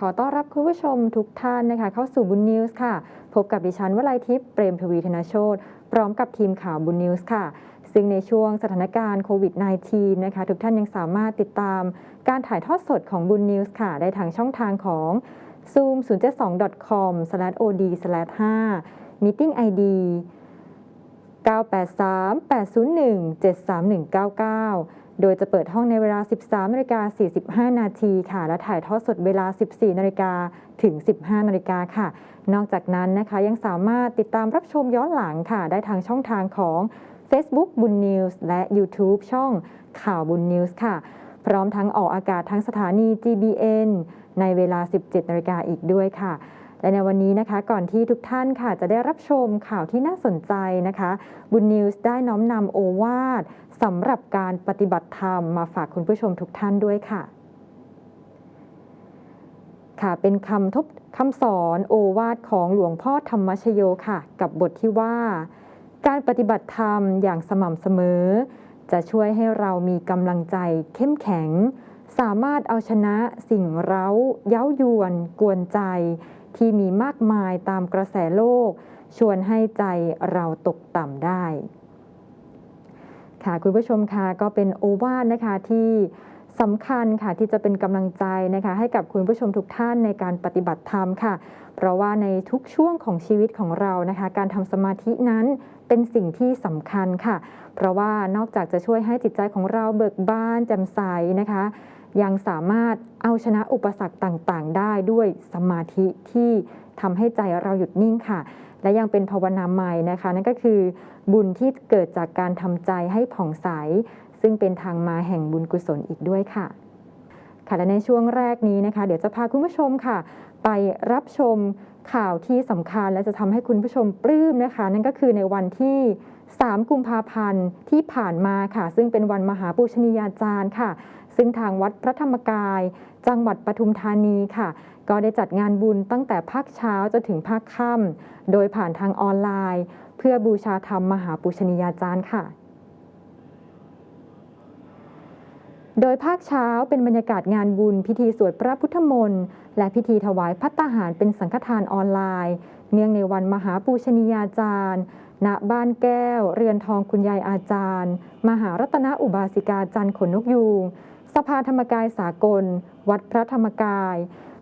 ขอต้อนรับคุณผู้ชมทุกท่านนะคะเข้าสู่บุญนิวส์ค่ะ พบกับดิฉันวลัยทิพย์เปรมทวีธนโชตพร้อมกับทีมข่าวบุญนิวส์ค่ะ ซึ่งในช่วงสถานการณ์โควิด -19 นะคะ ทุกท่านยังสามารถติดตามการถ่ายทอดสดของบุญนิวส์ค่ะ ได้ทางช่องทางของ zoom 0 7 2 com od 5 meeting id 983 801 73199 โดยจะเปิดห้องในเวลา 13นาฬิกา45 นาทีค่ะ และถ่ายทอดสดเวลา 14นาฬิกาถึง 15นาฬิกาค่ะ นอกจากนั้นนะคะยังสามารถติดตามรับชมย้อนหลังค่ะ ได้ทางช่องทางของ Facebook บุญนิวส์และ YouTube ช่องข่าวบุญนิวส์ค่ะ พร้อมทั้งออกอากาศทั้งสถานี GBN ในเวลา 17นาฬิกาอีกด้วยค่ะ และในวันนี้นะคะก่อนที่ทุกท่านค่ะจะได้รับชมข่าวที่น่าสนใจนะคะ บุญนิวส์ได้น้อมนำโอวาทสำหรับการปฏิบัติธรรมมาฝากคุณผู้ชมทุกท่านด้วยค่ะ ค่ะเป็นคำทบคำสอนโอวาทของหลวงพ่อธรรมชโยค่ะ กับบทที่ว่า การปฏิบัติธรรมอย่างสม่ำเสมอ จะช่วยให้เรามีกำลังใจเข้มแข็ง สามารถเอาชนะสิ่งเร้า เย้ายวน กวนใจ ที่มีมากมายตามกระแสโลก ชวนให้ใจเราตกต่ำได้ค่ะคุณผู้ชมค่ะก็เป็นโอวาทนะคะที่สำคัญค่ะที่จะเป็นกำลังใจนะคะ ให้กับคุณผู้ชมทุกท่านในการปฏิบัติธรรมค่ะ เพราะว่าในทุกช่วงของชีวิตของเรานะคะ การทำสมาธินั้นเป็นสิ่งที่สำคัญค่ะ เพราะว่านอกจากจะช่วยให้จิตใจของเราเบิกบานแจ่มใสนะคะ ยังสามารถ เอาชนะอุปสรรคต่างๆ ได้ด้วยสมาธิที่ทำให้ใจเราหยุดนิ่งค่ะ และยังเป็นภาวนาใหม่นะคะ นั่นก็คือ บุญที่เกิดจากการทำใจให้ผ่องใส ซึ่งเป็นทางมาแห่งบุญกุศลอีกด้วยค่ะค่ะและในช่วงแรกนี้นะคะ เดี๋ยวจะพาคุณผู้ชมค่ะ ไปรับชมข่าวที่สำคัญและจะทำให้คุณผู้ชมปลื้มนะคะ นั่นก็คือในวันที่ 3 กุมภาพันธ์ที่ผ่านมาค่ะ ซึ่งเป็นวันมหาปูชนียาจารย์ค่ะ ซึ่งทางวัดพระธรรมกาย จังหวัดปทุมธานีค่ะ ก็ได้จัดงานบุญตั้งแต่ภาคเช้าจนถึงภาคค่ำโดยผ่านทางออนไลน์ เพื่อบูชาธรรมมหาปูชนียาจารย์ค่ะโดยภาคเช้าเป็นบรรยากาศงานบุญ พิธีสวดพระพุทธมนต์และพิธีถวายพัตตาหารเป็นสังฆทานออนไลน์ เนื่องในวันมหาปูชนียาจารย์ ณบ้านแก้ว เรือนทองคุณยายอาจารย์ มหารัตนอุบาสิกาจันขนนกยูง สภาธรรมกายสากล วัดพระธรรมกาย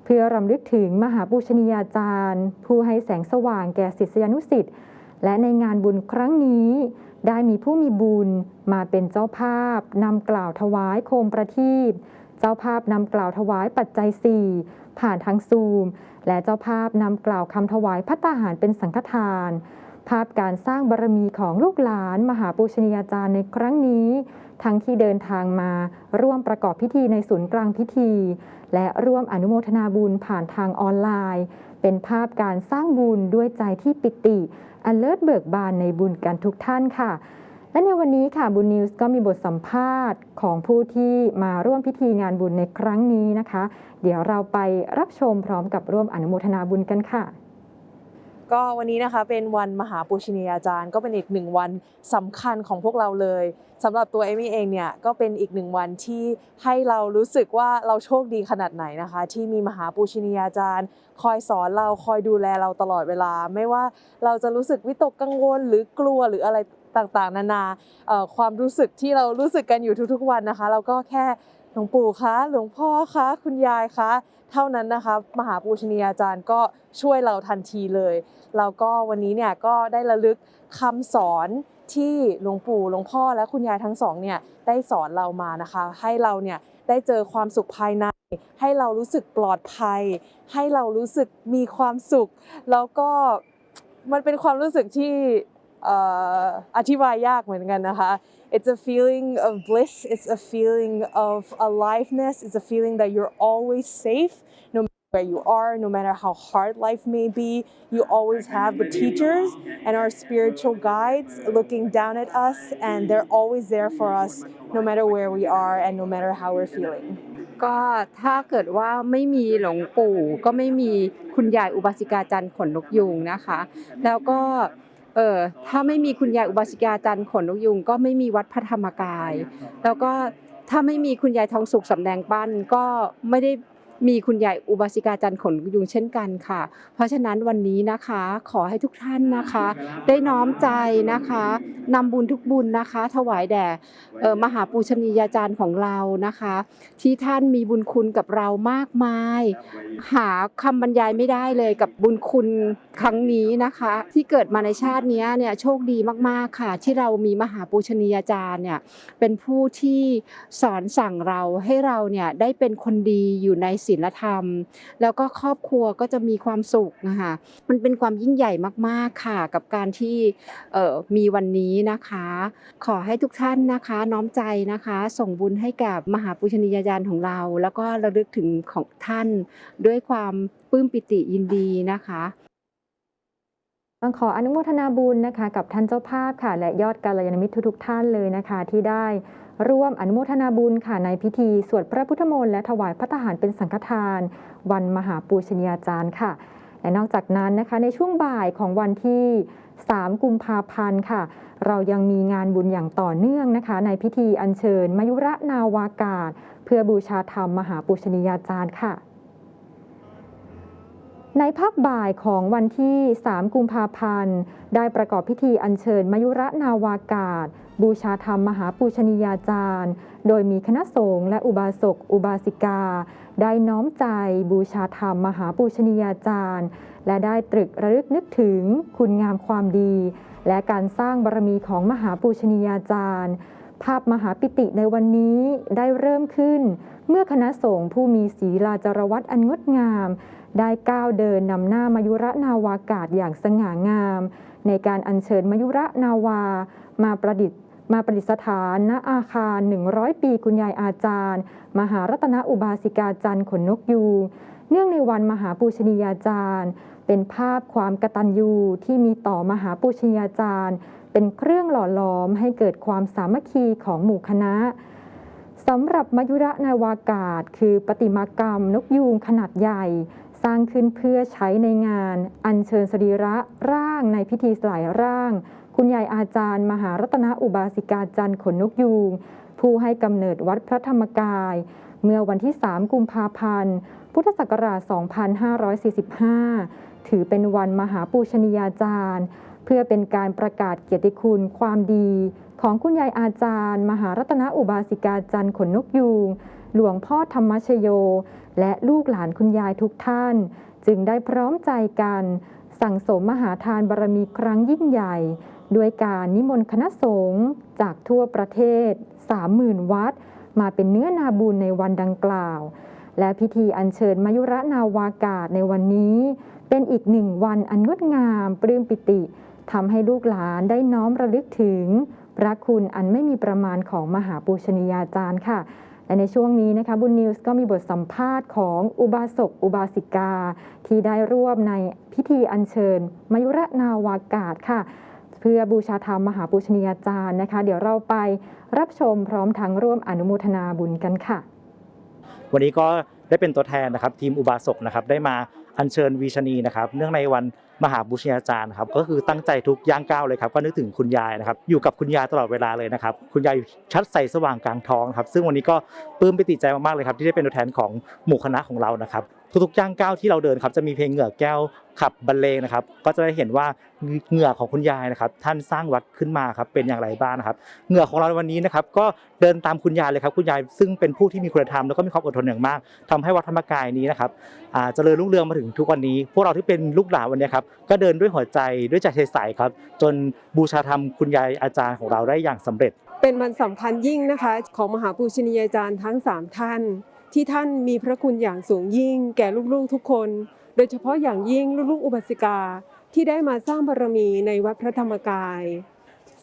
เพื่อรำลึกถึงมหาปูชนียาจารย์ ผู้ให้แสงสว่างแก่ศิษยานุสิษย์และในงานบุญครั้งนี้ ได้มีผู้มีบุญมาเป็นเจ้าภาพนำกล่าวถวายโคมประทีปเจ้าภาพนำกล่าวถวายปัจจัยสี่ผ่านทางซูม และเจ้าภาพนำกล่าวคำถวายพัตตาหารเป็นสังฆทาน ภาพการสร้างบารมีของลูกหลาน มหาปูชนียาจารย์ในครั้งนี้ ทั้งที่เดินทางมาร่วมประกอบพิธีในศูนย์กลางพิธี และร่วมอนุโมทนาบุญผ่านทางออนไลน์ เป็นภาพการสร้างบุญด้วยใจที่ปิติ อันเลิศเบิกบานในบุญกันทุกท่านค่ะ และในวันนี้ค่ะบุญนิวส์ก็มีบทสัมภาษณ์ของผู้ที่มาร่วมพิธีงานบุญในครั้งนี้นะคะ เดี๋ยวเราไปรับชมพร้อมกับร่วมอนุโมทนาบุญกันค่ะ ก็วันนี้นะคะเป็นวันมหาปูชนียาจารย์ ก็เป็นอีกหนึ่งวันสำคัญของพวกเราเลยสำหรับตัวเอมี่เองเนี่ยก็เป็นอีกหนึ่งวันที่ให้เรารู้สึกว่าเราโชคดีขนาดไหนนะคะ ที่มีมหาปูชนียาจารย์ คอยสอนเราคอยดูแลเราตลอดเวลา ไม่ว่าเราจะรู้สึกวิตกกังวลหรือกลัวหรืออะไรต่างๆ นานาความรู้สึกที่เรารู้สึกกันอยู่ทุกๆวันนะคะ เราก็แค่หลวงปู่คะหลวงพ่อคะคุณยายคะ เท่านั้นนะคะมหาปูชนียาจารย์ก็ช่วยเราทันทีเลยแล้วก็วันนี้เนี่ยก็ได้ระลึกคำสอนที่หลวงปู่หลวงพ่อและคุณยายทั้งสองเนี่ยได้สอนเรามานะคะ ให้เราเนี่ยได้เจอความสุขภายใน ให้เรารู้สึกปลอดภัย ให้เรารู้สึกมีความสุข แล้วก็มันเป็นความรู้สึกที่อธิบายยากเหมือนกันนะคะ It's a feeling of bliss. It's a feeling of aliveness. It's a feeling that you're always safe, no matter where you are, no matter how hard life may be. You always have the teachers and our spiritual guides looking down at us, and they're always there for us, no matter where we are and no matter how we're feeling. ก็ถ้าเกิดว่าไม่มีหลวงปู่ก็ไม่มีคุณยายอุบาสิกาจันทร์ขนนกยูงนะคะ แล้วก็ เออถ้าไม่มีคุณยายอุบาสิกาจันทร์ขนนกยุงก็ไม่มีวัดพระธรรมกาย แล้วก็ถ้าไม่มีคุณยายทองสุขสำแดงปั้นก็ไม่ได้ มีคุณยายอุบาสิกาจันทร์ขนนกยุงเช่นกันค่ะ เพราะฉะนั้นวันนี้นะคะขอให้ทุกท่านนะคะ ได้น้อมใจนะคะนำบุญทุกบุญนะคะ ถวายแด่เอ่อมหาปูชนียาจารย์ของเรานะคะ ที่ท่านมีบุญคุณกับเรามากมาย หาคำบรรยายไม่ได้เลยกับบุญคุณครั้งนี้นะคะ ที่เกิดมาในชาติเนี้ยเนี่ยโชคดีมากๆค่ะ ที่เรามีมหาปูชนียาจารย์เนี่ยเป็นผู้ที่สอนสั่งเราให้เราเนี่ยได้เป็นคนดีอยู่ในศีลธรรม แล้วก็ครอบครัวก็จะมีความสุขนะคะมันเป็นความยิ่งใหญ่มากๆค่ะ กับการที่เมีวันนี้นะคะ ขอให้ทุกท่านนะคะน้อมใจนะคะ ส่งบุญให้กับมหาปุชนียาจาณของเรา แล้วก็ระลึกถึงของท่านด้วยความปลื้มปิติยินดีนะคะ ต้องขออนุโมทนาบุญนะคะ กับท่านเจ้าภาพค่ะ และยอดกัลยาณมิตรทุกๆท่านเลยนะคะ ที่ได้ร่วมอนุโมทนาบุญค่ะในพิธีสวดพระพุทธมนต์และถวายพระทหารเป็นสังฆทาน วันมหาปูชนียาจารย์ค่ะและนอกจากนั้นนะคะในช่วงบ่ายของวันที่ 3 กุมภาพันธ์ค่ะ เรายังมีงานบุญอย่างต่อเนื่องนะคะ ในพิธีอัญเชิญ มยุระนาวากาศ เพื่อบูชาธรรมมหาปูชนียาจารย์ค่ะ ในภาคบ่ายของวันที่ 3 กุมภาพันธ์ ได้ประกอบพิธีอัญเชิญมายุระนาวากาศ บูชาธรรมมหาปูชนียาจารย์ โดยมีคณะสงฆ์และอุบาสก อุบาสิกา ได้น้อมใจบูชาธรรมมหาปูชนียาจารย์ และได้ตรึกระลึกนึกถึงคุณงามความดี และการสร้างบารมีของมหาปูชนียาจารย์ ภาพมหาปิติในวันนี้ได้เริ่มขึ้น เมื่อคณะสงฆ์ผู้มีศีลาจารวัตอันงดงาม ได้ก้าวเดินนำหน้ามายุระนาวากาศอย่างสง่างาม ในการอัญเชิญมายุระนาวา มาประดิษฐ์มาประดิษฐานณอาคาร 100 ปีคุณยายอาจารย์ มหารัตนอุบาสิกาจันทร์ขนนกยูงเนื่องในวันมหาปูชนียาจารย์ เป็นภาพความกตัญญูที่มีต่อมหาปูชนียาจารย์ เป็นเครื่องหล่อหลอมให้เกิดความสามัคคีของหมู่คณะสำหรับมยุระนาวากาศ คือประติมากรรมนกยูงขนาดใหญ่ สร้างขึ้นเพื่อใช้ในงาน อัญเชิญสรีระร่างในพิธีสลายร่าง คุณยายอาจารย์ มหารัตนอุบาสิกาจันทร์ขนนกยูง ผู้ให้กำเนิดวัดพระธรรมกาย เมื่อวันที่ 3 กุมภาพันธ์ พุทธศักราช 2545 ถือเป็นวันมหาปูชนียาจารย์ เพื่อเป็นการประกาศเกียรติคุณความดี ของคุณยายอาจารย์ มหารัตนอุบาสิกาจันทร์ขนนกยูงหลวงพ่อธรรมชโย และลูกหลานคุณยายทุกท่าน จึงได้พร้อมใจกัน สั่งสมมหาทานบารมีครั้งยิ่งใหญ่ ด้วยการนิมนต์คณะสงฆ์จากทั่วประเทศ 30,000 วัด มาเป็นเนื้อนาบุญในวันดังกล่าว และพิธีอัญเชิญมายุระนาวากาศในวันนี้ เป็นอีกหนึ่งวันอันงดงามปลื้มปิติ ทำให้ลูกหลานได้น้อมระลึกถึง พระคุณอันไม่มีประมาณของมหาปูชนียาจารย์ค่ะ และในช่วงนี้นะคะบุญนิวส์ก็มีบทสัมภาษณ์ของอุบาสกอุบาสิกา ที่ได้ร่วมในพิธีอัญเชิญ มยุรนาวากาศค่ะ เพื่อบูชาธรรมมหาปูชนียาจารย์นะคะ เดี๋ยวเราไปรับชมพร้อมทั้งร่วมอนุโมทนาบุญกันค่ะ วันนี้ก็ ได้เป็นตัวแทนนะครับทีมอุบาสกนะครับได้มาอัญเชิญวีชนีนะครับเนื่องในวันมหาบุชญาจารย์ครับก็คือตั้งใจทุกย่างก้าวเลยครับก็นึกถึงคุณยายนะครับอยู่กับคุณยายตลอดเวลาเลยนะครับคุณยายชัดใสสว่างกลางท้องครับซึ่งวันนี้ก็ปลื้มปิติใจมากๆเลยครับที่ได้เป็นตัวแทนของหมู่คณะของเรานะครับทุกๆย่างก้าวที่เราเดินครับจะมีเพลงเหงื่อแก้วขับบรรเลงนะครับ ก็จะได้เห็นว่าเหงื่อของคุณยายนะครับ ท่านสร้างวัดขึ้นมาครับเป็นอย่างไรบ้างนะครับ เหงื่อของเราในวันนี้นะครับ ก็เดินตามคุณยายเลยครับคุณยายซึ่งเป็นผู้ที่มีคุณธรรมแล้วก็มีความอดทนอย่างมากทำให้วัดธรรมกายนี้นะครับเจริญรุ่งเรืองมาถึงทุกวันนี้ พวกเราที่เป็นลูกหลานวันนี้ครับก็เดินด้วยหัวใจด้วยใจใสครับ จนบูชาธรรมคุณยายอาจารย์ของเราได้อย่างสำเร็จ เป็นวันสำคัญยิ่งนะคะ ของมหาปูชนียาจารย์ทั้ง 3 ท่าน ที่ท่านมีพระคุณอย่างสูงยิ่ง แก่ลูกๆทุกคน โดยเฉพาะอย่างยิ่งลูกๆอุบาสิกาที่ได้มาสร้างบารมีในวัดพระธรรมกาย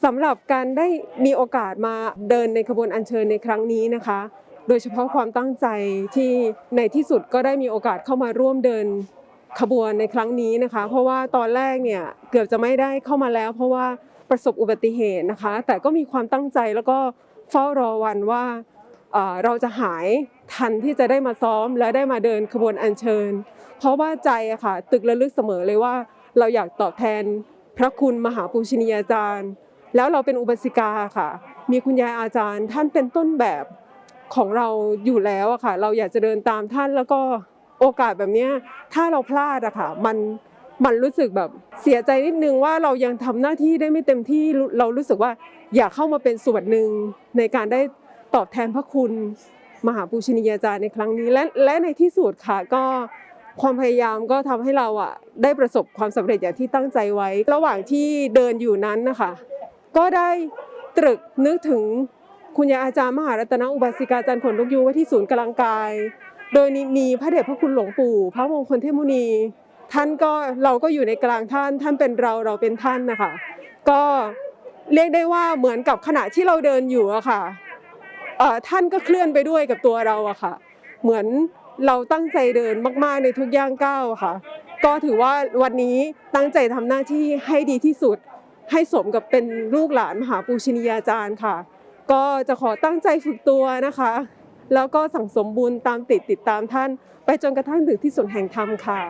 สำหรับการได้มีโอกาสมาเดินในขบวนอัญเชิญในครั้งนี้นะคะ โดยเฉพาะความตั้งใจที่ในที่สุดก็ได้มีโอกาสเข้ามาร่วมเดินขบวนในครั้งนี้นะคะ เพราะว่าตอนแรกเนี่ยเกือบจะไม่ได้เข้ามาแล้ว เพราะว่าประสบอุบัติเหตุนะคะ แต่ก็มีความตั้งใจแล้วก็เฝ้ารอวันว่าเอ่อเราจะหาย ทันที่จะได้มาซ้อมและได้มาเดินขบวนอัญเชิญ เพราะว่าใจอะค่ะตึกระลึกเสมอเลยว่า เราอยากตอบแทนพระคุณมหาปูชนียาจารย์ แล้วเราเป็นอุบาสิกาค่ะ มีคุณยายอาจารย์ท่านเป็นต้นแบบของเราอยู่แล้วอะค่ะ เราอยากจะเดินตามท่านแล้วก็โอกาสแบบนี้ถ้าเราพลาดอะค่ะมันมันรู้สึกแบบเสียใจนิดนึงว่าเรายังทำหน้าที่ได้ไม่เต็มที่เรารู้สึกว่าอยากเข้ามาเป็นส่วนหนึ่งในการได้ตอบแทนพระคุณ มหาปูชนียาจารย์ในครั้งนี้และและในที่สุดค่ะก็ความพยายามก็ทำให้เราอะได้ประสบความสำเร็จอย่างที่ตั้งใจไว้ ระหว่างที่เดินอยู่นั้นนะคะ ก็ได้ตรึกนึกถึงคุณยายอาจารย์มหารัตนอุบาสิกาจันทร์ขนลุกยูไว้ที่ศูนย์กลังกาย โดยมีพระเดชพระคุณหลวงปู่ พระมงคลเทพมุนี ท่านก็เราก็อยู่ในกลางท่าน ท่านเป็นเราเราเป็นท่านนะคะ ก็เรียกได้ว่าเหมือนกับขณะที่เราเดินอยู่อะค่ะ ท่านก็เคลื่อนไปด้วยกับตัวเราอะค่ะ เหมือนเราตั้งใจเดินมากๆในทุกย่างก้าวค่ะ ก็ถือว่าวันนี้ตั้งใจทำหน้าที่ให้ดีที่สุด ให้สมกับเป็นลูกหลานมหาปูชนียาจารย์ค่ะ ก็จะขอตั้งใจฝึกตัวนะคะ แล้วก็สั่งสมบุญตามติดติดตามท่าน ไปจนกระทั่งถึงที่สุดแห่งธรรมค่ะ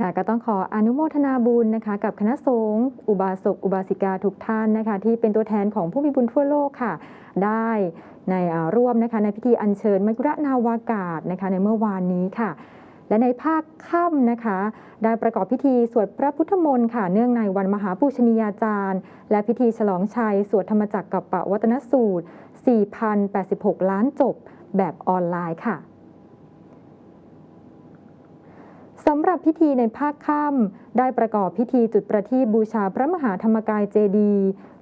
ค่ะก็ต้องขออนุโมทนาบุญนะคะกับคณะสงฆ์อุบาสกอุบาสิกาทุกท่านนะคะที่เป็นตัวแทนของผู้มีบุญทั่วโลกค่ะ ได้ในร่วมนะคะในพิธีอัญเชิญมยุระนาวากาศนะคะในเมื่อวานนี้ค่ะ และในภาคค่ำนะคะ ได้ประกอบพิธีสวดพระพุทธมนต์ค่ะ เนื่องในวันมหาปูชนียาจารย์ และพิธีฉลองชัย สวดธรรมจักรกับปวัตนสูตร 4,086 ล้านจบแบบออนไลน์ค่ะ สำหรับพิธีในภาคค่ำได้ประกอบพิธีจุดประทีปบูชาพระมหาธรรมกายเจดี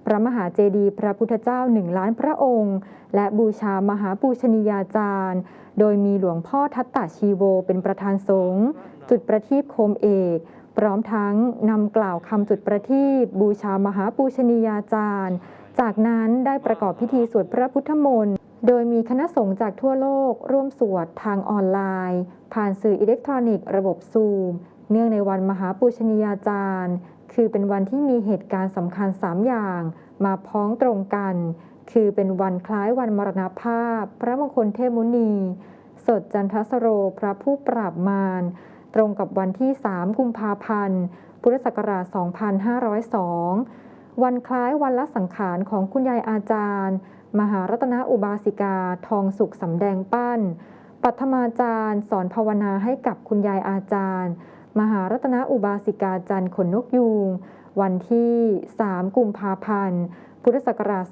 พระมหาเจดีย์พระพุทธเจ้าหนึ่งล้านพระองค์ และบูชามหาปูชนียาจารย์ โดยมีหลวงพ่อทัตตาชีโวเป็นประธานสงฆ์จุดประทีปโคมเอก พร้อมทั้งนำกล่าวคำจุดประทีปบูชามหาปูชนียาจารย์ จากนั้นได้ประกอบพิธีสวดพระพุทธมนต์ โดยมีคณะสงฆ์จากทั่วโลกร่วมสวดทางออนไลน์ ผ่านสื่ออิเล็กทรอนิกส์ระบบซูม เนื่องในวันมหาปูชนียาจารย์ คือเป็นวันที่มีเหตุการณ์สำคัญ 3 อย่าง มาพ้องตรงกัน คือเป็นวันคล้ายวันมรณภาพ พระมงคลเทพมุนี สดจันทสโรพระผู้ปราบมาร ตรงกับวันที่ 3 กุมภาพันธ์ พุทธศักราช 2502 วันคล้ายวันละสังขารของคุณยายอาจารย์ มหารัตนอุบาสิกา ทองสุขสำแดงปั้น ปัทมาจารย์ สอนภาวนาให้กับคุณยายอาจารย์ มหารัตนอุบาสิกาจันทร์ขนนกยูง วันที่ 3 กุมภาพันธ์ พุทธศักราช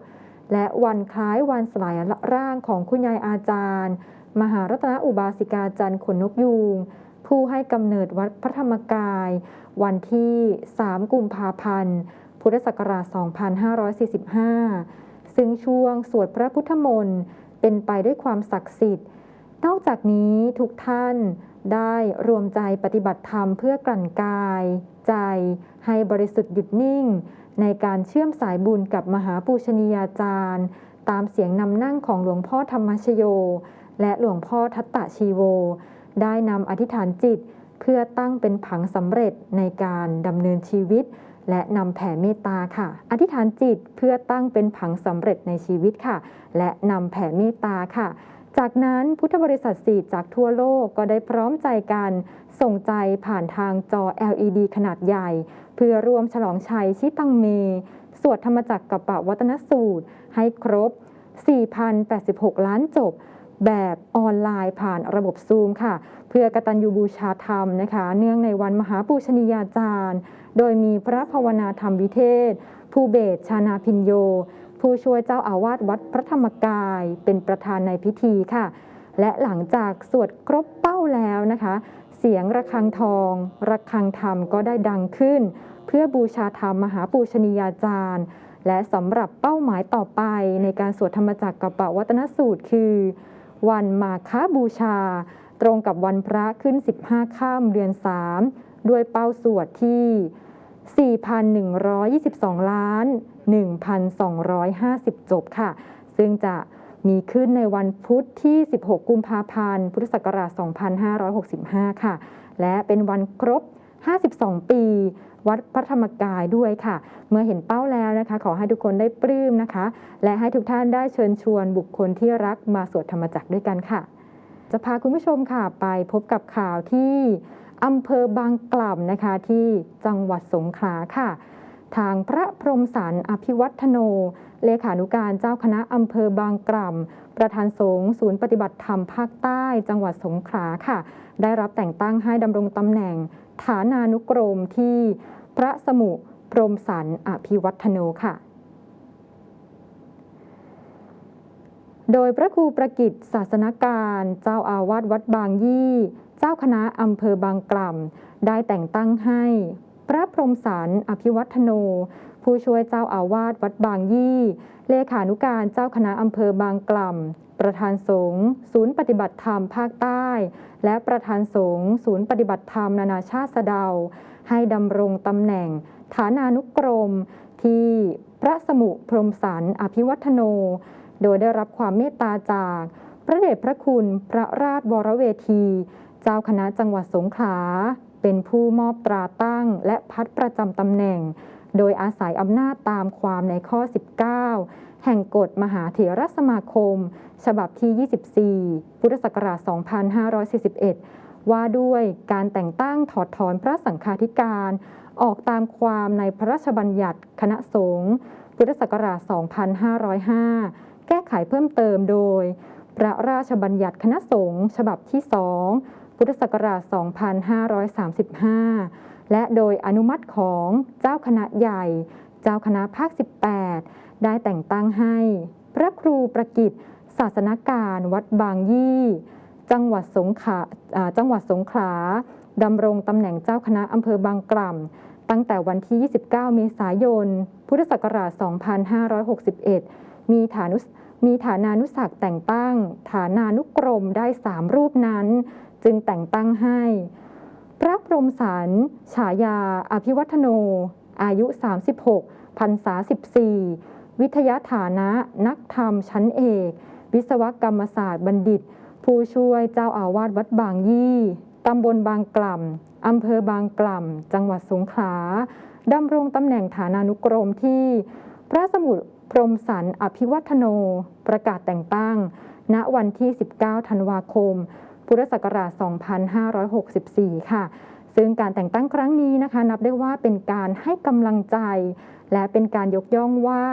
2506 และวันคล้ายวันสลายร่างของคุณยายอาจารย์ มหารัตนอุบาสิกาจันทร์ขนนกยูง ผู้ให้กำเนิดวัดพระธรรมกาย วันที่ 3 กุมภาพันธ์ พุทธศักราช 2545 ซึ่งช่วงสวดพระพุทธมนต์เป็นไปด้วยความศักดิ์สิทธิ์ นอกจากนี้ทุกท่านได้รวมใจปฏิบัติธรรมเพื่อกลั่นกาย ใจ ให้บริสุทธิ์หยุดนิ่ง ในการเชื่อมสายบุญกับมหาปูชนียาจารย์ ตามเสียงนำนั่งของหลวงพ่อธรรมชโย และหลวงพ่อทัตตะชีโว ได้นำอธิษฐานจิต เพื่อตั้งเป็นผังสำเร็จในการดำเนินชีวิต และนำแผ่เมตตาค่ะ อธิษฐานจิตเพื่อตั้งเป็นผังสำเร็จในชีวิตค่ะ และนำแผ่เมตตาค่ะ จากนั้นพุทธบริษัทสี่จากทั่วโลกก็ได้พร้อมใจกัน ส่งใจผ่านทางจอ LED ขนาดใหญ่ เพื่อรวมฉลองชัยชิตังเม สวดธรรมจักรกับปะวัตนสูตร ให้ครบ 4,086 ล้านจบ แบบออนไลน์ผ่านระบบซูมค่ะ เพื่อกตัญญูบูชาธรรมนะคะ เนื่องในวันมหาปูชนียาจารย์ โดยมีพระภาวนาธรรมวิเทศ ผู้เบศชานาพินโย ผู้ช่วยเจ้าอาวาสวัดพระธรรมกาย เป็นประธานในพิธีค่ะ และหลังจากสวดครบเป้าแล้วนะคะ เสียงระฆังทอง ระฆังธรรมก็ได้ดังขึ้น เพื่อบูชาธรรมมหาปูชนียาจารย์และสำหรับเป้าหมายต่อไปในการสวดธรรมจักรกับปวัตนสูตรคือ วันมาฆบูชา ตรงกับวันพระขึ้น 15ข้ามเดือน 3 ด้วยเป้าสวดที่ 4,122 ล้าน 1,250 จบค่ะ ซึ่งจะมีขึ้นในวันพุธที่ 16 กุมภาพันธ์ พุทธศักราช 2565 ค่ะ และเป็นวันครบ 52 ปี วัดพระธรรมกายด้วยค่ะ เมื่อเห็นเป้าแล้วนะคะ ขอให้ทุกคนได้ปลื้มนะคะ และให้ทุกท่านได้เชิญชวนบุคคลที่รักมาสวดธรรมจักรด้วยกันค่ะ จะพาคุณผู้ชมค่ะไปพบกับข่าวที่อำเภอบางกล่ำนะคะที่จังหวัดสงขลาค่ะ ทางพระพรหมสารอภิวัฒโน เลขานุการเจ้าคณะอำเภอบางกล่ำประธานสงฆ์ศูนย์ปฏิบัติธรรมภาคใต้ จังหวัดสงขลาค่ะ ได้รับแต่งตั้งให้ดำรงตำแหน่งฐานานุกรมที่ พระสมุพรมสารอภิวัฒโนค่ะ โดยพระครูประกิตศาสนการเจ้าอาวาสวัดบางยี่ เจ้าคณะอำเภอบางกล่ำได้แต่งตั้งให้ พระพรหมสารอภิวัฒโน ผู้ช่วยเจ้าอาวาสวัดบางยี่ เลขานุการเจ้าคณะอำเภอบางกล่ำประธานสงฆ์ศูนย์ปฏิบัติธรรมภาคใต้ และประธานสงฆ์ศูนย์ปฏิบัติธรรมนานาชาติสะเดา ให้ดำรงตำแหน่งฐานานุกรมที่พระสมุพรมสารอภิวัฒโน โดยได้รับความเมตตาจาก พระเดชพระคุณพระราชวรเวที เจ้าคณะจังหวัดสงขลาเป็นผู้มอบตราตั้งและพัดประจำตำแหน่ง โดยอาศัยอำนาจตามความในข้อ 19 แห่งกฎมหาเถรสมาคม ฉบับที่ 24 พุทธศักราช 2541 ว่าด้วยการแต่งตั้งถอดถอนพระสังฆาธิการ ออกตามความในพระราชบัญญัติคณะสงฆ์พุทธศักราช 2505 แก้ไขเพิ่มเติมโดย พระราชบัญญัติคณะสงฆ์ฉบับที่ 2 พุทธศักราช 2535 และโดยอนุมัติของเจ้าคณะใหญ่ เจ้าคณะภาค 18 ได้แต่งตั้งให้ พระครูประกิตศาสนาการวัดบางยี่ จังหวัดสงขลาจังหวัดสงขลาดำรงตำแหน่งเจ้าคณะอำเภอบางกล่ำตั้งแต่วันที่ 29 เมษายน พุทธศักราช 2561 มีฐานุมีฐานานุศักแต่งตั้ง ฐานานุกรมได้3รูปนั้น จึงแต่งตั้งให้ พระพรหมสารฉายา อภิวัฒโน อายุ 36พรรษา 14 วิทยาฐานะ นักธรรมชั้นเอก วิศวกรรมศาสตร์บัณฑิต ผู้ช่วยเจ้าอาวาสวัดบางยี่ตำบลบางกล่ำอำเภอบางกล่ำจังหวัดสงขลาดำรงตำแหน่งฐานานุกรมที่ พระสมุทรพรหมสารอภิวัฒโน ประกาศแต่งตั้ง ณวันที่ 19 ธันวาคม พุทธศักราช 2564 ค่ะ ซึ่งการแต่งตั้งครั้งนี้นะคะ นับได้ว่าเป็นการให้กำลังใจ และเป็นการยกย่องว่า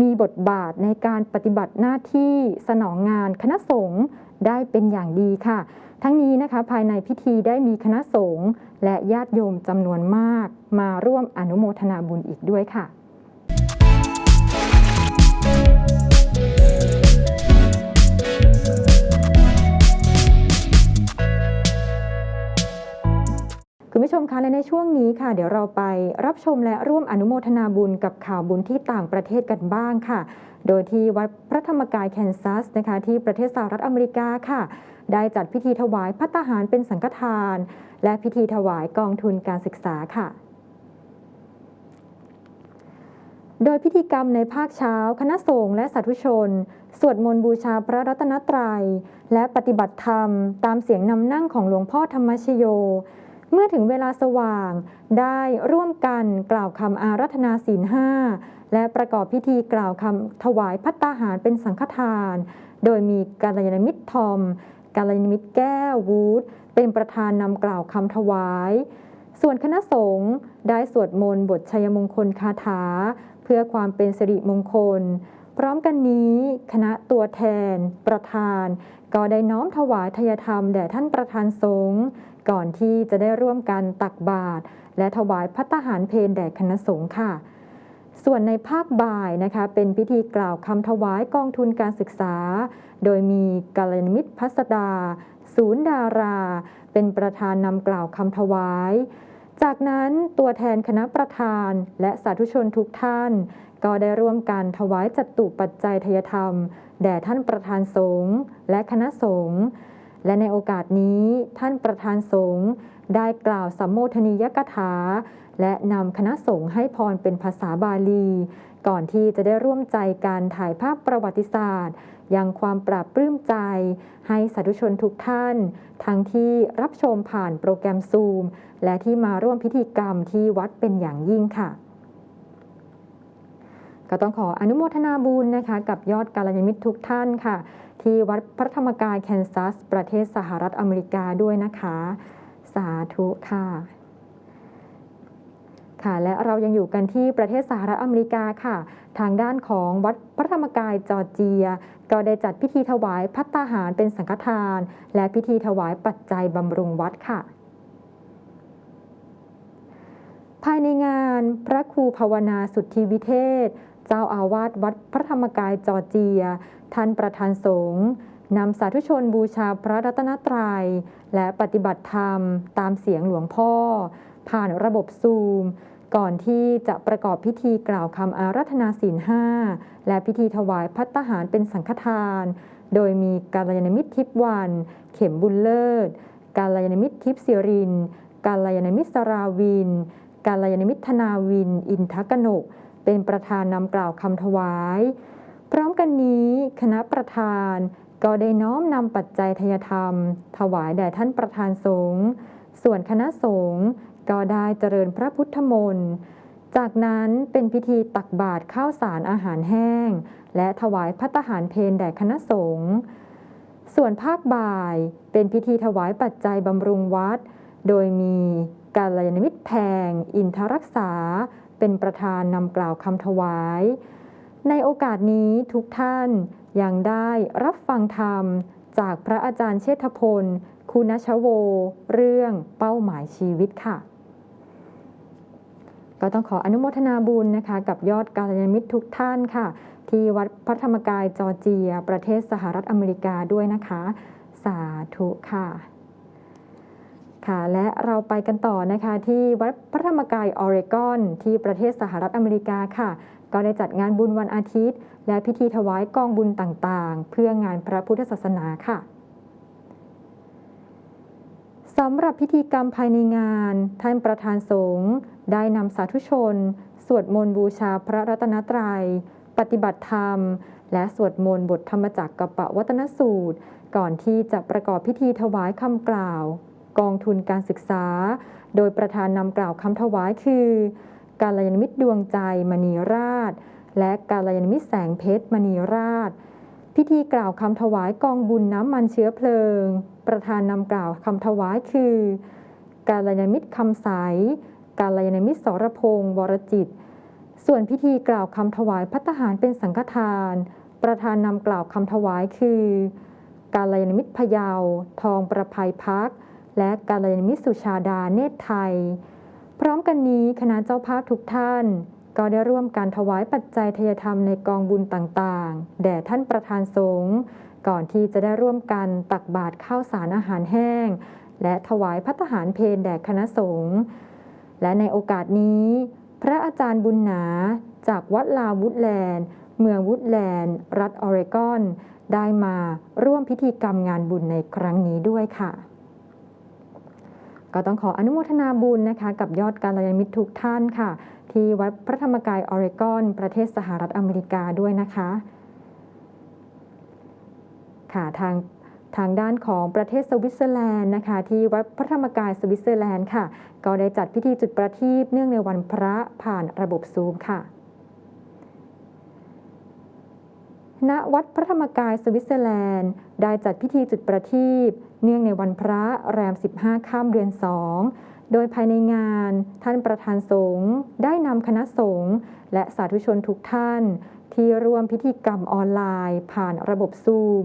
มีบทบาทในการปฏิบัติหน้าที่สนองงานคณะสงฆ์ ได้เป็นอย่างดีค่ะ ทั้งนี้นะคะภายในพิธีได้มีคณะสงฆ์และญาติโยมจำนวนมาก มาร่วมอนุโมทนาบุญอีกด้วยค่ะคุณผู้ชมคะและในช่วงนี้ค่ะ เดี๋ยวเราไปรับชมและร่วมอนุโมทนาบุญกับข่าวบุญที่ต่างประเทศกันบ้างค่ะ โดยที่วัดพระธรรมกายแคนซัสนะคะที่ประเทศสหรัฐอเมริกาค่ะ ได้จัดพิธีถวายพัตหารเป็นสังฆทาน และพิธีถวายกองทุนการศึกษาค่ะ โดยพิธีกรรมในภาคเช้า คณะสงฆ์และสาธุชน สวดมนต์บูชาพระรัตนตรัย และปฏิบัติธรรม ตามเสียงนำนั่งของหลวงพ่อธรรมชโยเมื่อถึงเวลาสว่างได้ร่วมกันกล่าวคำอารัธนาศีลห้า และประกอบพิธีกล่าวคำถวายพัตตาหารเป็นสังฆทาน โดยมีกาลยานมิตรทอม กาลยานมิตรแก้ววูดเป็นประธานนำกล่าวคำถวาย ส่วนคณะสงฆ์ได้สวดมนต์บทชัยมงคลคาถา เพื่อความเป็นสิริมงคล พร้อมกันนี้คณะตัวแทน ประธาน ก็ได้น้อมถวายทยธรรมแด่ท่านประธานสงฆ์ก่อนที่จะได้ร่วมกันตักบาตรและถวายพัตตาหารเพลแด่คณะสงฆ์ค่ะ ส่วนในภาคบ่ายนะคะเป็นพิธีกล่าวคำถวายกองทุนการศึกษา โดยมีกาลมิตรพัสดา ศูนย์ดารา เป็นประธานนำกล่าวคำถวาย จากนั้นตัวแทนคณะประธานและสาธุชนทุกท่าน ก็ได้ร่วมกันถวายจัตุปัจจัยทยธรรม แด่ท่านประธานสงฆ์และคณะสงฆ์และในโอกาสนี้ท่านประธานสงฆ์ได้กล่าวสัมโมทนียกถา และนำคณะสงฆ์ให้พรเป็นภาษาบาลี ก่อนที่จะได้ร่วมใจการถ่ายภาพประวัติศาสตร์ ยังความปราบปลื้มใจ ให้สาธุชนทุกท่าน ทั้งที่รับชมผ่านโปรแกรมซูม และที่มาร่วมพิธีกรรมที่วัดเป็นอย่างยิ่งค่ะก็ต้องขออนุโมทนาบุญนะคะ กับยอดกาลยมิตรทุกท่านค่ะ ที่วัดพระธรรมกายแคนซัส ประเทศสหรัฐอเมริกาด้วยนะคะ สาธุค่ะ ค่ะและเรายังอยู่กันที่ประเทศสหรัฐอเมริกาค่ะ ทางด้านของวัดพระธรรมกายจอร์เจีย ก็ได้จัดพิธีถวายพัตตาหารเป็นสังฆทาน และพิธีถวายปัจจัยบำรุงวัดค่ะ ภายในงานพระครูภาวนาสุทธิวิเทศ เจ้าอาวาสวัดพระธรรมกายจอร์เจีย ท่านประธานสงฆ์นำสาธุชนบูชาพระรัตนตรัย และปฏิบัติธรรมตามเสียงหลวงพ่อ ผ่านระบบซูม ก่อนที่จะประกอบพิธีกล่าวคำอารัธนาศีลห้าและพิธีถวายพัตตาหารเป็นสังฆทาน โดยมีกาลยานมิตรทิพวัน เข็มบุญเลิศ กาลยานมิตรทิพสิริน กาลยานมิตรสราวิน กาลยานมิตรธนาวิน อินทกนก เป็นประธานนำกล่าวคำถวาย พร้อมกันนี้คณะประธานก็ได้น้อมนำปัจจัยทยธรรม ถวายแด่ท่านประธานสงฆ์ ส่วนคณะสงฆ์ ก็ได้เจริญพระพุทธมนต์จากนั้นเป็นพิธีตักบาตรข้าวสารอาหารแห้ง และถวายพัตหารเพนแด่คณะสงฆ์ส่วนภาคบ่ายเป็นพิธีถวายปัจจัยบำรุงวัด โดยมีกาลยานมิตรแพง อินทรักษา เป็นประธานนำกล่าวคำถวาย ในโอกาสนี้ทุกท่านยังได้รับฟังธรรมจากพระอาจารย์เชษฐพล คุณชโว เรื่องเป้าหมายชีวิตค่ะ ก็ต้องขออนุโมทนาบุญนะคะ กับยอดกาลยามิตรทุกท่านค่ะ ที่วัดพระธรรมกายจอร์เจีย ประเทศสหรัฐอเมริกาด้วยนะคะ สาธุค่ะ ค่ะและเราไปกันต่อนะคะที่วัดพระธรรมกายออริกอนที่ประเทศสหรัฐอเมริกาค่ะ ก็ได้จัดงานบุญวันอาทิตย์ และพิธีถวายกองบุญต่างๆ เพื่องานพระพุทธศาสนาค่ะ สำหรับพิธีกรรมภายในงาน ท่านประธานสงฆ์ได้นำสาธุชน สวดมนต์บูชาพระรัตนตรัย ปฏิบัติธรรม และสวดมนต์บทธรรมจักรกับปวัตนสูตร ก่อนที่จะประกอบพิธีถวายคำกล่าว กองทุนการศึกษา โดยประธานนำกล่าวคำถวายคือ การลยนมิตรดวงใจมณีราช และการลยนมิตรแสงเพชรมณีราช พิธีกล่าวคำถวายกองบุญน้ำมันเชื้อเพลิง ประธานนำกล่าวคำถวายคือ การลยานมิตรคำใส การลยานมิตรสรพงษ์วรจิต ส่วนพิธีกล่าวคำถวายพัตตาหารเป็นสังฆทาน ประธานนำกล่าวคำถวายคือ การลยานมิตรพยาว ทองประภัยพัก และการยานมิตรสุชาดาเนตรไทย พร้อมกันนี้คณะเจ้าภาพทุกท่านก็ได้ร่วมการถวายปัจจัยทยธรรมในกองบุญต่างๆ แด่ท่านประธานสงฆ์ ก่อนที่จะได้ร่วมกันตักบาตรข้าวสารอาหารแห้ง และถวายพัตตาหารเพนแด่คณะสงฆ์และในโอกาสนี้ พระอาจารย์บุญหนา จากวัดลาวุฒแลนด์ เมืองวุฒแลนด์ รัฐออริกอน ได้มาร่วมพิธีกรรมงานบุญในครั้งนี้ด้วยค่ะ ก็ต้องขออนุโมทนาบุญนะคะ กับยอดการยานมิตรทุกท่านค่ะ ที่วัดพระธรรมกายออริกอน ประเทศสหรัฐอเมริกาด้วยนะคะ ค่ะทางทางด้านของประเทศสวิตเซอร์แลนด์นะคะ ที่วัดพระธรรมกายสวิตเซอร์แลนด์ค่ะ ก็ได้จัดพิธีจุดประทีปเนื่องในวันพระผ่านระบบซูมค่ะณวัดพระธรรมกายสวิตเซอร์แลนด์ ได้จัดพิธีจุดประทีปเนื่องในวันพระแรม 15ข้ามเดือน 2 โดยภายในงานท่านประธานสงฆ์ได้นำคณะสงฆ์และสาธุชนทุกท่าน ที่ร่วมพิธีกรรมออนไลน์ ผ่านระบบซูม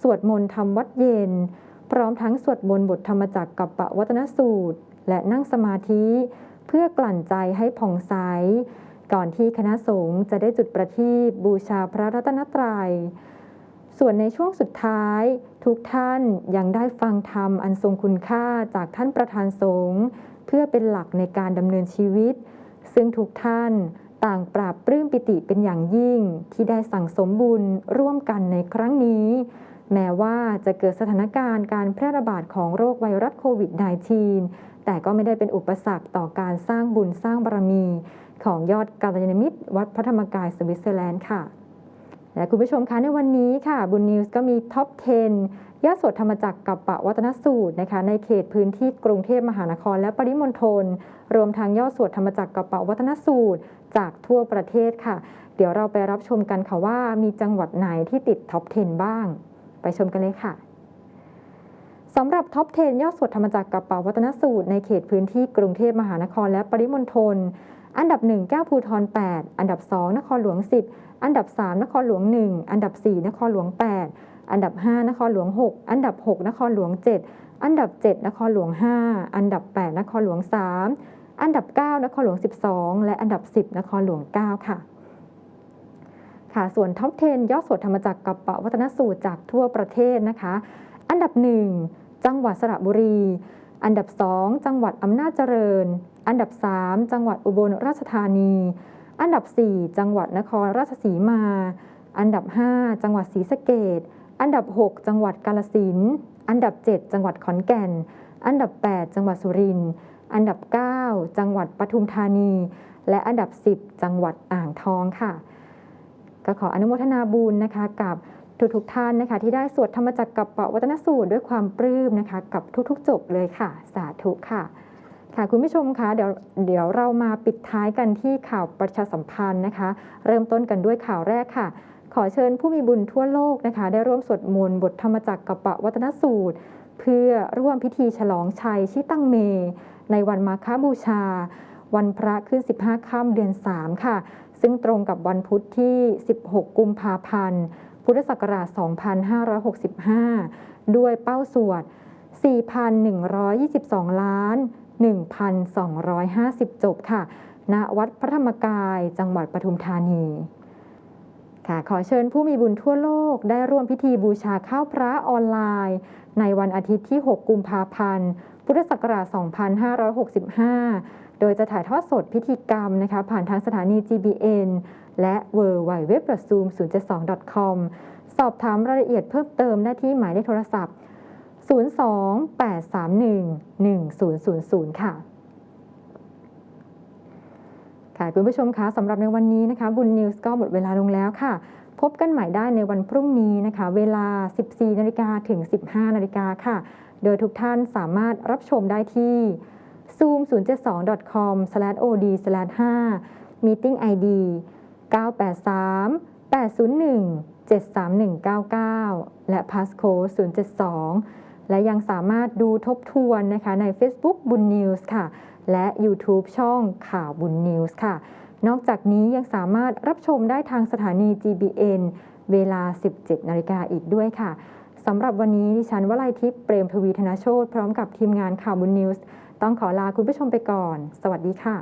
สวดมนต์ทำวัดเย็น พร้อมทั้งสวดมนต์บทธรรมจักรกับปะวัตนสูตร และนั่งสมาธิ เพื่อกลั่นใจให้ผ่องใส ก่อนที่คณะสงฆ์จะได้จุดประทีปบูชาพระรัตนตรัย ส่วนในช่วงสุดท้าย ทุกท่านยังได้ฟังธรรมอันทรงคุณค่าจากท่านประธานสงฆ์เพื่อเป็นหลักในการดำเนินชีวิต ซึ่งทุกท่านต่างปราบปลื้มปิติเป็นอย่างยิ่งที่ได้สั่งสมบุญร่วมกันในครั้งนี้ แม้ว่าจะเกิดสถานการณ์การแพร่ระบาดของโรคไวรัสโควิด -19 แต่ก็ไม่ได้เป็นอุปสรรคต่อการสร้างบุญสร้างบารมี ของยอดกาลยานมิตร วัดพระธรรมกายสวิตเซอร์แลนด์ค่ะ และคุณผู้ชมคะในวันนี้ค่ะ บุญนิวส์ก็มีท็อป 10ยอดสวดธรรมจักรกับปะวัตนสูตรนะคะในเขตพื้นที่กรุงเทพมหานครและปริมณฑลรวมทางยอดสวดธรรมจักรกับปะวัตนสูตร จากทั่วประเทศค่ะ เดี๋ยวเราไปรับชมกันค่ะว่ามีจังหวัดไหนที่ติดท็อป 10 บ้าง ไปชมกันเลยค่ะสำหรับท็อป 10 ยอดสวดธรรมจักรกับเป๋าวัตนสูตรในเขตพื้นที่กรุงเทพมหานครและปริมณฑล อันดับ 1 แก้วภูทร 8 อันดับ 2 นครหลวง 10 อันดับ 3 นครหลวง 1 อันดับ 4 นครหลวง 8 อันดับ 5 นครหลวง 6 อันดับ 6 นครหลวง 7 อันดับ 7 นครหลวง 5 อันดับ 8 นครหลวง 3 อันดับ 9 นครหลวง 12 และอันดับ 10 นครหลวง 9 ค่ะ ค่ะ ส่วนท็อป 10 ยอดสวดธรรมจักรกับเป๋าวัตนสูตรจากทั่วประเทศนะคะ อันดับ 1 จังหวัดสระบุรี อันดับ 2 จังหวัดอำนาจเจริญ อันดับ 3 จังหวัดอุบลราชธานี อันดับ 4 จังหวัดนครราชสีมา อันดับ 5 จังหวัดศรีสะเกดอันดับ 6 จังหวัดกาลสินอันดับ 7 จังหวัดขอนแก่น อันดับ 8 จังหวัดสุรินทร์ อันดับ 9 จังหวัดปทุมธานี และอันดับ 10 จังหวัดอ่างทองค่ะ ก็ขออนุโมทนาบุญนะคะกับทุกๆท่านนะคะ ที่ได้สวดธรรมจักรกับเปาะวัตนสูตรด้วยความปลื้มนะคะ กับทุกๆจบเลยค่ะ สาธุค่ะ ค่ะคุณผู้ชมคะเดี๋ยวเดี๋ยวเรามาปิดท้ายกันที่ข่าวประชาสัมพันธ์นะคะ เริ่มต้นกันด้วยข่าวแรกค่ะ ขอเชิญผู้มีบุญทั่วโลกนะคะ ได้ร่วมสวดมนต์บทธรรมจักรกับปะวัตนสูตร เพื่อร่วมพิธีฉลองชัยชิตั้งเม ในวันมาฆบูชา วันพระขึ้น 15 ค่ำเดือน 3 ค่ะ ซึ่งตรงกับวันพุธที่ 16 กุมภาพันธ์ พุทธศักราช 2565 ด้วยเป้าสวด 4,122 ล้าน 1,250 จบค่ะ ณ วัดพระธรรมกาย จังหวัดปทุมธานีค่ะขอเชิญผู้มีบุญทั่วโลกได้ร่วมพิธีบูชาข้าวพระออนไลน์ ในวันอาทิตย์ที่ 6 กุมภาพันธ์ พุทธศักราช 2565 โดยจะถ่ายทอดสดพิธีกรรมนะคะผ่านทางสถานี GBN และ w w w z o o m 0 7 2 com สอบถามรายละเอียดเพิ่มเติมได้ที่หมายเลขโทรศัพท์ 02-831-1000 ค่ะค่ะคุณผู้ชมคะสำหรับในวันนี้นะคะ บุญนิวส์ก็หมดเวลาลงแล้วค่ะ พบกันใหม่ได้ในวันพรุ่งนี้นะคะ เวลา 14นาฬิกาถึง 15นาฬิกาค่ะ โดยทุกท่านสามารถรับชมได้ที่ zoom 0 7 2 com od 5 meeting id 983 801 73199 และ passcode 072 และยังสามารถดูทบทวนนะคะใน Facebook บุญนิวส์ค่ะ และ YouTube ช่องข่าวบุญนิวส์ค่ะ นอกจากนี้ยังสามารถรับชมได้ทางสถานี GBN เวลา 17 นาฬิกาอีกด้วยค่ะสำหรับวันนี้ดิฉันวลัยทิพย์เปรมทวีธนโชตพร้อมกับทีมงานข่าวบุญนิวส์ ต้องขอลาคุณผู้ชมไปก่อน สวัสดีค่ะ